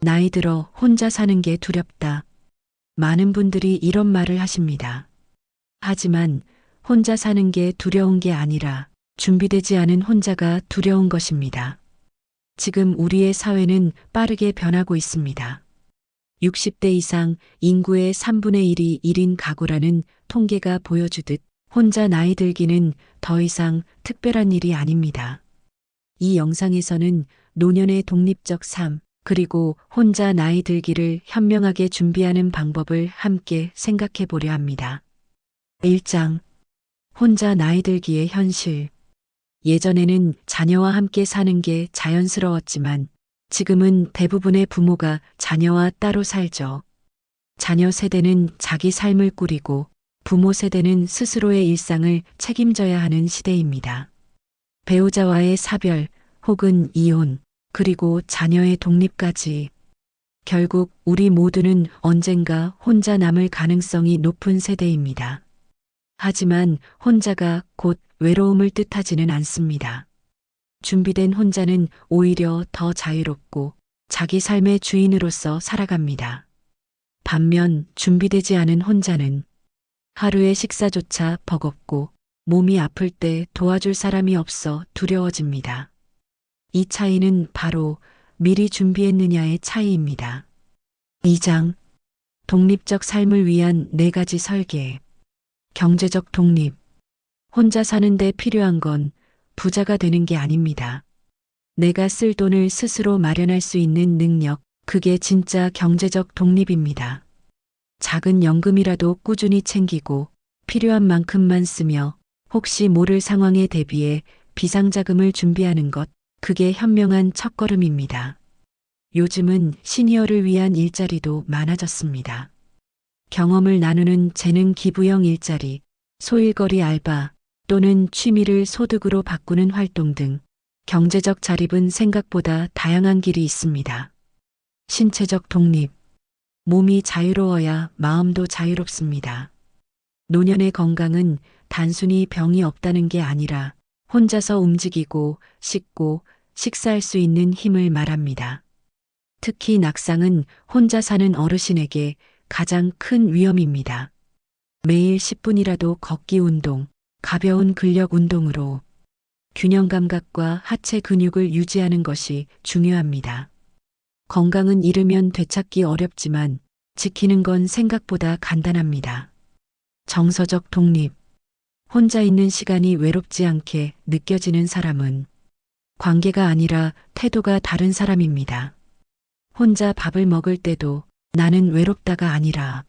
나이 들어 혼자 사는 게 두렵다. 많은 분들이 이런 말을 하십니다. 하지만 혼자 사는 게 두려운 게 아니라 준비되지 않은 혼자가 두려운 것입니다. 지금 우리의 사회는 빠르게 변하고 있습니다. 60대 이상 인구의 3분의 1이 1인 가구라는 통계가 보여주듯 혼자 나이 들기는 더 이상 특별한 일이 아닙니다. 이 영상에서는 노년의 독립적 삶, 그리고 혼자 나이 들기를 현명하게 준비하는 방법을 함께 생각해 보려 합니다. 1장. 혼자 나이 들기의 현실. 예전에는 자녀와 함께 사는 게 자연스러웠지만 지금은 대부분의 부모가 자녀와 따로 살죠. 자녀 세대는 자기 삶을 꾸리고 부모 세대는 스스로의 일상을 책임져야 하는 시대입니다. 배우자와의 사별 혹은 이혼, 그리고 자녀의 독립까지. 결국 우리 모두는 언젠가 혼자 남을 가능성이 높은 세대입니다. 하지만 혼자가 곧 외로움을 뜻하지는 않습니다. 준비된 혼자는 오히려 더 자유롭고 자기 삶의 주인으로서 살아갑니다. 반면 준비되지 않은 혼자는 하루의 식사조차 버겁고 몸이 아플 때 도와줄 사람이 없어 두려워집니다. 이 차이는 바로 미리 준비했느냐의 차이입니다. 2장 독립적 삶을 위한 네 가지 설계 경제적 독립 혼자 사는데 필요한 건 부자가 되는 게 아닙니다. 내가 쓸 돈을 스스로 마련할 수 있는 능력, 그게 진짜 경제적 독립입니다. 작은 연금이라도 꾸준히 챙기고 필요한 만큼만 쓰며 혹시 모를 상황에 대비해 비상자금을 준비하는 것, 그게 현명한 첫걸음입니다. 요즘은 시니어를 위한 일자리도 많아졌습니다. 경험을 나누는 재능 기부형 일자리, 소일거리 알바 또는 취미를 소득으로 바꾸는 활동 등 경제적 자립은 생각보다 다양한 길이 있습니다. 신체적 독립. 몸이 자유로워야 마음도 자유롭습니다. 노년의 건강은 단순히 병이 없다는 게 아니라 혼자서 움직이고 씻고 식사할 수 있는 힘을 말합니다. 특히 낙상은 혼자 사는 어르신에게 가장 큰 위험입니다. 매일 10분이라도 걷기 운동, 가벼운 근력 운동으로 균형 감각과 하체 근육을 유지하는 것이 중요합니다. 건강은 잃으면 되찾기 어렵지만 지키는 건 생각보다 간단합니다. 정서적 독립. 혼자 있는 시간이 외롭지 않게 느껴지는 사람은 관계가 아니라 태도가 다른 사람입니다. 혼자 밥을 먹을 때도 나는 외롭다가 아니라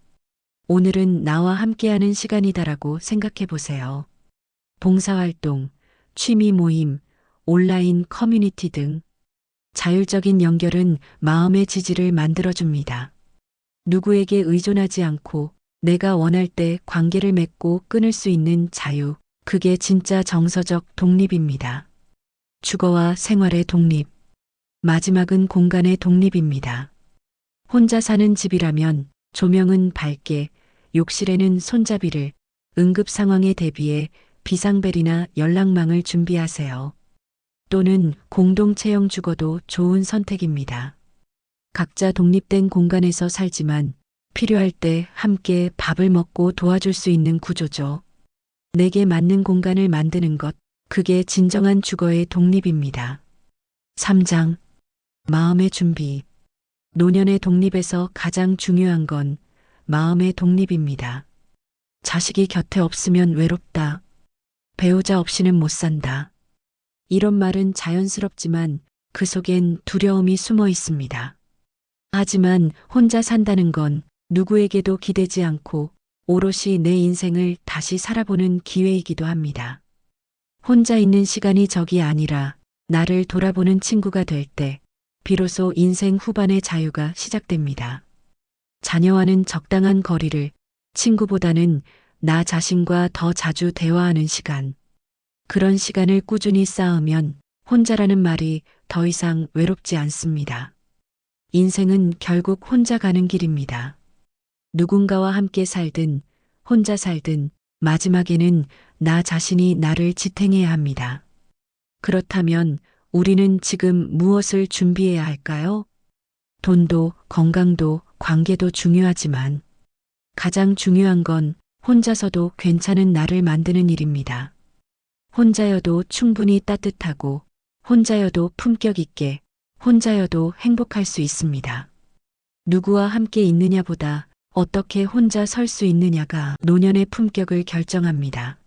오늘은 나와 함께하는 시간이다라고 생각해 보세요. 봉사활동, 취미 모임, 온라인 커뮤니티 등 자율적인 연결은 마음의 지지를 만들어줍니다. 누구에게 의존하지 않고 내가 원할 때 관계를 맺고 끊을 수 있는 자유, 그게 진짜 정서적 독립입니다. 주거와 생활의 독립. 마지막은 공간의 독립입니다. 혼자 사는 집이라면 조명은 밝게, 욕실에는 손잡이를, 응급 상황에 대비해 비상벨이나 연락망을 준비하세요. 또는 공동체형 주거도 좋은 선택입니다. 각자 독립된 공간에서 살지만 필요할 때 함께 밥을 먹고 도와줄 수 있는 구조죠. 내게 맞는 공간을 만드는 것, 그게 진정한 주거의 독립입니다. 3장. 마음의 준비. 노년의 독립에서 가장 중요한 건 마음의 독립입니다. 자식이 곁에 없으면 외롭다. 배우자 없이는 못 산다. 이런 말은 자연스럽지만 그 속엔 두려움이 숨어 있습니다. 하지만 혼자 산다는 건 누구에게도 기대지 않고 오롯이 내 인생을 다시 살아보는 기회이기도 합니다. 혼자 있는 시간이 적이 아니라 나를 돌아보는 친구가 될 때 비로소 인생 후반의 자유가 시작됩니다. 자녀와는 적당한 거리를 친구보다는 나 자신과 더 자주 대화하는 시간. 그런 시간을 꾸준히 쌓으면 혼자라는 말이 더 이상 외롭지 않습니다. 인생은 결국 혼자 가는 길입니다. 누군가와 함께 살든 혼자 살든 마지막에는 나 자신이 나를 지탱해야 합니다. 그렇다면 우리는 지금 무엇을 준비해야 할까요? 돈도 건강도 관계도 중요하지만 가장 중요한 건 혼자서도 괜찮은 나를 만드는 일입니다. 혼자여도 충분히 따뜻하고 혼자여도 품격 있게 혼자여도 행복할 수 있습니다. 누구와 함께 있느냐보다 어떻게 혼자 설 수 있느냐가 노년의 품격을 결정합니다.